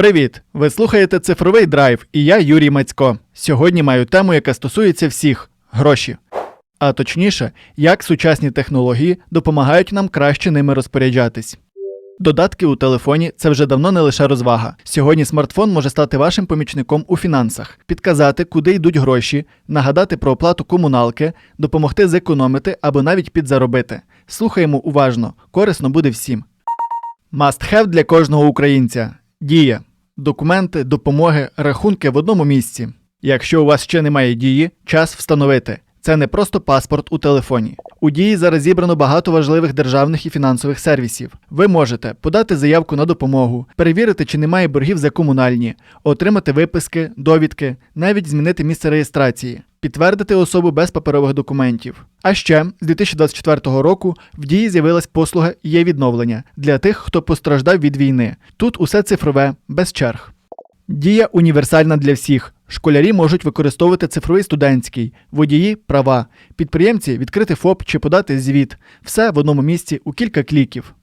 Привіт! Ви слухаєте цифровий драйв, і я Юрій Мацько. Сьогодні маю тему, яка стосується всіх гроші. А точніше, як сучасні технології допомагають нам краще ними розпоряджатись. Додатки у телефоні це вже давно не лише розвага. Сьогодні смартфон може стати вашим помічником у фінансах, підказати, куди йдуть гроші, нагадати про оплату комуналки, допомогти зекономити або навіть підзаробити. Слухаємо уважно, корисно буде всім. Must have для кожного українця. Дія. Документи, допомоги, рахунки в одному місці. Якщо у вас ще немає дії, час встановити. Це не просто паспорт у телефоні. У дії зараз зібрано багато важливих державних і фінансових сервісів. Ви можете подати заявку на допомогу, перевірити, чи немає боргів за комунальні, отримати виписки, довідки, навіть змінити місце реєстрації, підтвердити особу без паперових документів. А ще з 2024 року в дії з'явилась послуга є відновлення для тих, хто постраждав від війни. Тут усе цифрове, без черг. Дія універсальна для всіх. Школярі можуть використовувати цифровий студентський, водії права, підприємці відкрити ФОП чи подати звіт. Все в одному місці у кілька кліків.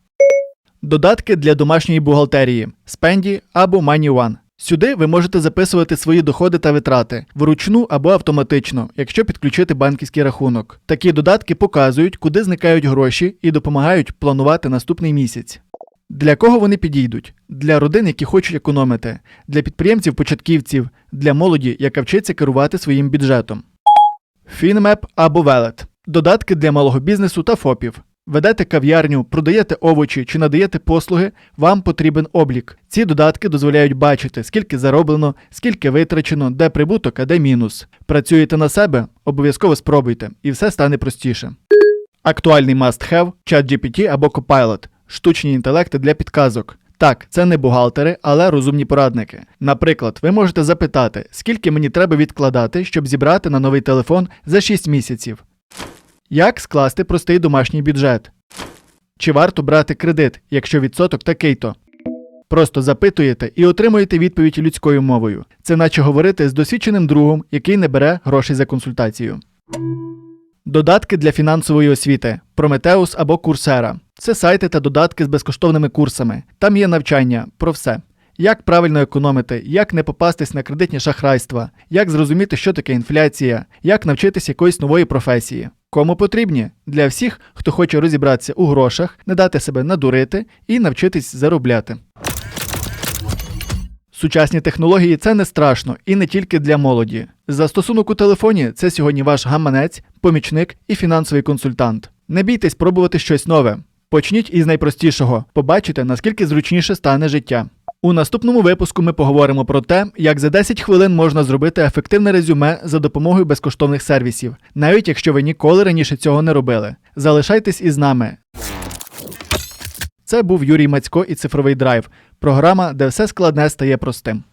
Додатки для домашньої бухгалтерії Spendy або MoneyOne. Сюди ви можете записувати свої доходи та витрати вручну або автоматично, якщо підключити банківський рахунок. Такі додатки показують, куди зникають гроші і допомагають планувати наступний місяць. Для кого вони підійдуть? Для родин, які хочуть економити, для підприємців-початківців, для молоді, яка вчиться керувати своїм бюджетом. FinMap або Велет додатки для малого бізнесу та ФОПів. Ведете кав'ярню, продаєте овочі чи надаєте послуги, вам потрібен облік. Ці додатки дозволяють бачити, скільки зароблено, скільки витрачено, де прибуток, а де мінус. Працюєте на себе, обов'язково спробуйте, і все стане простіше. Актуальний must-have – ChatGPT або Copilot – штучні інтелекти для підказок. Так, це не бухгалтери, але розумні порадники. Наприклад, ви можете запитати, скільки мені треба відкладати, щоб зібрати на новий телефон за 6 місяців. Як скласти простий домашній бюджет? Чи варто брати кредит, якщо відсоток такий-то? Просто запитуєте і отримуєте відповідь людською мовою. Це наче говорити з досвідченим другом, який не бере грошей за консультацію. Додатки для фінансової освіти Prometheus або Coursera. Це сайти та додатки з безкоштовними курсами. Там є навчання про все. Як правильно економити, як не попастись на кредитні шахрайства, як зрозуміти, що таке інфляція, як навчитись якоїсь нової професії. Кому потрібні? Для всіх, хто хоче розібратися у грошах, не дати себе надурити і навчитись заробляти. Сучасні технології це не страшно і не тільки для молоді. Застосунок у телефоні це сьогодні ваш гаманець, помічник і фінансовий консультант. Не бійтесь пробувати щось нове. Почніть із найпростішого, побачите, наскільки зручніше стане життя. У наступному випуску ми поговоримо про те, як за 10 хвилин можна зробити ефективне резюме за допомогою безкоштовних сервісів, навіть якщо ви ніколи раніше цього не робили. Залишайтесь із нами. Це був Юрій Мацько і цифровий драйв. Програма, де все складне стає простим.